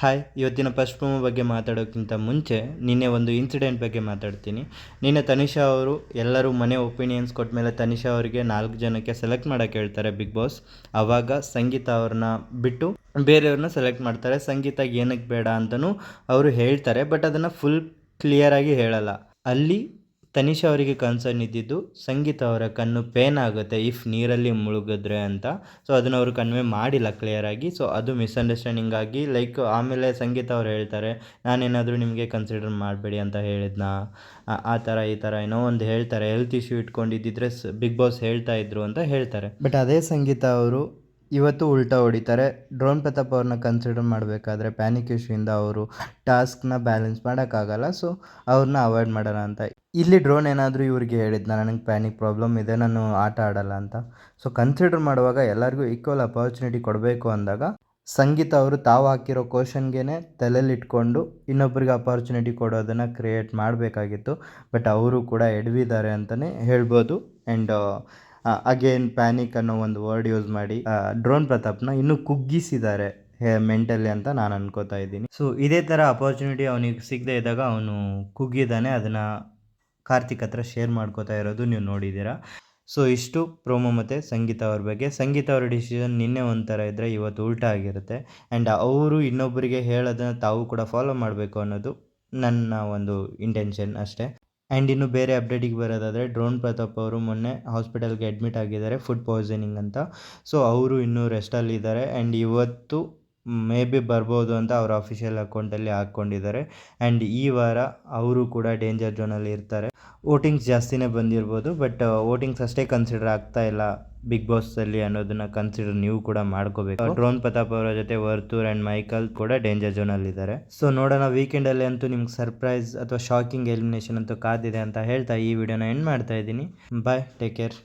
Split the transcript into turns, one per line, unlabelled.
Hi ಇವತ್ತಿನ first promo ಬಗ್ಗೆ ಮಾತಾಡೋಕ್ಕಿಂತ ಮುಂಚೆ ನಿನ್ನೆ ಒಂದು ಇನ್ಸಿಡೆಂಟ್ ಬಗ್ಗೆ ಮಾತಾಡ್ತೀನಿ. ನಿನ್ನೆ ತನಿಷಾ ಅವರು ಎಲ್ಲರೂ ಮನೆ ಒಪಿನಿಯನ್ಸ್ ಕೊಟ್ಟ ಮೇಲೆ ತನಿಷಾ ಅವರಿಗೆ ನಾಲ್ಕು ಜನಕ್ಕೆ ಸೆಲೆಕ್ಟ್ ಮಾಡೋಕ್ಕೆ ಹೇಳ್ತಾರೆ ಬಿಗ್ ಬಾಸ್ ಆವಾಗ ಸಂಗೀತ ಅವ್ರನ್ನ ಬಿಟ್ಟು ಬೇರೆಯವ್ರನ್ನ ಸೆಲೆಕ್ಟ್ ಮಾಡ್ತಾರೆ. ಸಂಗೀತ ಏನಕ್ಕೆ ಬೇಡ ಅಂತಲೂ ಅವರು ಹೇಳ್ತಾರೆ ಬಟ್ ಅದನ್ನು ಫುಲ್ ಕ್ಲಿಯರಾಗಿ ಹೇಳಲ್ಲ. ಅಲ್ಲಿ ತನಿಷಾ ಅವರಿಗೆ ಕನ್ಸರ್ನ್ ಇದ್ದಿದ್ದು ಸಂಗೀತ ಅವರ ಕಣ್ಣು ಪೇನ್ ಆಗುತ್ತೆ, ಇಫ್ ನೀರಲ್ಲಿ ಮುಳುಗಿದ್ರೆ ಅಂತ. ಸೊ ಅದನ್ನು ಅವರು ಕನ್ವೆ ಮಾಡಿಲ್ಲ ಕ್ಲಿಯರಾಗಿ ಸೊ ಅದು ಮಿಸ್ಅಂಡರ್ಸ್ಟ್ಯಾಂಡಿಂಗ್ ಆಗಿ ಲೈಕ್ ಆಮೇಲೆ ಸಂಗೀತ ಅವ್ರು ಹೇಳ್ತಾರೆ, ನಾನೇನಾದರೂ ನಿಮಗೆ ಕನ್ಸಿಡರ್ ಮಾಡಬೇಡಿ ಅಂತ ಹೇಳಿದ್ನಾ. ಆ- ಥರ ಈ ಥರ ಏನೋ ಒಂದು ಹೇಳ್ತಾರೆ. ಹೆಲ್ತ್ ಇಶ್ಯೂ ಇಟ್ಕೊಂಡಿದ್ದಿದ್ರೆ ಬಿಗ್ ಬಾಸ್ ಹೇಳ್ತಾ ಇದ್ರು ಅಂತ ಹೇಳ್ತಾರೆ. ಬಟ್ ಅದೇ ಸಂಗೀತ ಅವರು ಇವತ್ತು ಉಲ್ಟಾ ಹೊಡಿತಾರೆ. ಡ್ರೋನ್ ಪ್ರತಾಪ್ ಅವ್ರನ್ನ ಕನ್ಸಿಡರ್ ಮಾಡಬೇಕಾದ್ರೆ ಪ್ಯಾನಿಕ್ ಇಶ್ಯೂಯಿಂದ ಅವರು ಟಾಸ್ಕ್ನ ಬ್ಯಾಲೆನ್ಸ್ ಮಾಡೋಕ್ಕಾಗಲ್ಲ. ಸೊ ಅವ್ರನ್ನ ಅವಾಯ್ಡ್ ಮಾಡೋಣ ಅಂತ. ಇಲ್ಲಿ ಡ್ರೋನ್ ಏನಾದರೂ ಇವ್ರಿಗೆ ಹೇಳಿದ್ನ, ನನಗೆ ಪ್ಯಾನಿಕ್ ಪ್ರಾಬ್ಲಮ್ ಇದೆ, ನಾನು ಆಟ ಆಡಲ್ಲ ಅಂತ. ಸೊ ಕನ್ಸಿಡರ್ ಮಾಡುವಾಗ ಎಲ್ಲರಿಗೂ ಈಕ್ವಲ್ ಅಪಾರ್ಚುನಿಟಿ ಕೊಡಬೇಕು ಅಂದಾಗ, ಸಂಗೀತ ಅವರು ತಾವು ಹಾಕಿರೋ ಕ್ವಶನ್ಗೆ ತಲೆಯಲ್ಲಿ ಇಟ್ಕೊಂಡು ಇನ್ನೊಬ್ಬರಿಗೆ ಅಪಾರ್ಚುನಿಟಿ ಕೊಡೋದನ್ನು ಕ್ರಿಯೇಟ್ ಮಾಡಬೇಕಾಗಿತ್ತು. ಬಟ್ ಅವರು ಕೂಡ ಎಡವಿದ್ದಾರೆ ಅಂತಲೇ ಹೇಳ್ಬೋದು. ಆ್ಯಂಡ್ ಅಗೇನ್ ಪ್ಯಾನಿಕ್ ಅನ್ನೋ ಒಂದು ವರ್ಡ್ ಯೂಸ್ ಮಾಡಿ ಡ್ರೋನ್ ಪ್ರತಾಪ್ನ ಇನ್ನೂ ಕುಗ್ಗಿಸಿದ್ದಾರೆ ಮೆಂಟಲಿ ಅಂತ ನಾನು ಅನ್ಕೋತಾ ಇದ್ದೀನಿ. ಸೊ ಇದೇ ಥರ ಅಪರ್ಚುನಿಟಿ ಅವನಿಗೆ ಸಿಗದೆ ಇದ್ದಾಗ ಅವನು ಕುಗ್ಗಿದ್ದಾನೆ, ಅದನ್ನು ಕಾರ್ತಿಕ್ ಹತ್ರ ಶೇರ್ ಮಾಡ್ಕೋತಾ ಇರೋದು ನೀವು ನೋಡಿದ್ದೀರಾ. ಸೊ ಇಷ್ಟು ಪ್ರೋಮೋ ಮತ್ತು ಸಂಗೀತ ಅವ್ರ ಬಗ್ಗೆ. ಸಂಗೀತ ಅವರ ಡಿಸಿಷನ್ ನಿನ್ನೆ ಒಂಥರ ಇದ್ದರೆ ಇವತ್ತು ಉಲ್ಟಾ ಆಗಿರುತ್ತೆ. ಆ್ಯಂಡ್ ಅವರು ಇನ್ನೊಬ್ಬರಿಗೆ ಹೇಳೋದನ್ನು ತಾವು ಕೂಡ ಫಾಲೋ ಮಾಡಬೇಕು ಅನ್ನೋದು ನನ್ನ ಒಂದು ಇಂಟೆನ್ಷನ್ ಅಷ್ಟೇ. ಆ್ಯಂಡ್ ಇನ್ನು ಬೇರೆ ಅಪ್ಡೇಟಿಗೆ ಬರೋದಾದರೆ ಡ್ರೋನ್ ಪ್ರತಾಪ್ ಅವರು ಮೊನ್ನೆ ಹಾಸ್ಪಿಟಲ್ಗೆ ಅಡ್ಮಿಟ್ ಆಗಿದ್ದಾರೆ ಫುಡ್ ಪಾಯ್ಸನಿಂಗ್ ಅಂತ. ಸೊ ಅವರು ಇನ್ನೂ ರೆಸ್ಟಲ್ಲಿದ್ದಾರೆ ಆ್ಯಂಡ್ ಇವತ್ತು ಮೇ ಬಿ ಬರ್ಬೋದು ಅಂತ ಅವ್ರ ಅಫಿಷಿಯಲ್ ಅಕೌಂಟಲ್ಲಿ ಹಾಕ್ಕೊಂಡಿದ್ದಾರೆ. ಆ್ಯಂಡ್ ಈ ವಾರ ಅವರು ಕೂಡ ಡೇಂಜರ್ ಅಲ್ಲಿ ಇರ್ತಾರೆ. ವೋಟಿಂಗ್ಸ್ ಜಾಸ್ತಿನೇ ಬಂದಿರ್ಬೋದು ಬಟ್ ವೋಟಿಂಗ್ಸ್ ಅಷ್ಟೇ ಕನ್ಸಿಡರ್ ಆಗ್ತಾ ಇಲ್ಲ ಬಿಗ್ ಬಾಸಲ್ಲಿ ಅನ್ನೋದನ್ನ ಕನ್ಸಿಡರ್ ನೀವು ಕೂಡ ಮಾಡ್ಕೋಬೇಕು. ಡ್ರೋನ್ ಪ್ರತಾಪ್ ಅವರ ಜೊತೆ ವರ್ತೂರ್ ಆ್ಯಂಡ್ ಮೈಕಲ್ ಕೂಡ ಡೇಂಜರ್ ಅಲ್ಲಿ ಇದ್ದಾರೆ. ಸೊ ನೋಡೋಣ ವೀಕೆಂಡಲ್ಲಿ ಅಂತೂ ನಿಮ್ಗೆ ಸರ್ಪ್ರೈಸ್ ಅಥವಾ ಶಾಕಿಂಗ್ ಎಲಿಮಿನೇಷನ್ ಅಂತೂ ಕಾದಿದೆ ಅಂತ ಹೇಳ್ತಾ ಈ ವಿಡಿಯೋನ ಎಂಡ್ ಮಾಡ್ತಾ ಇದ್ದೀನಿ. Bye take care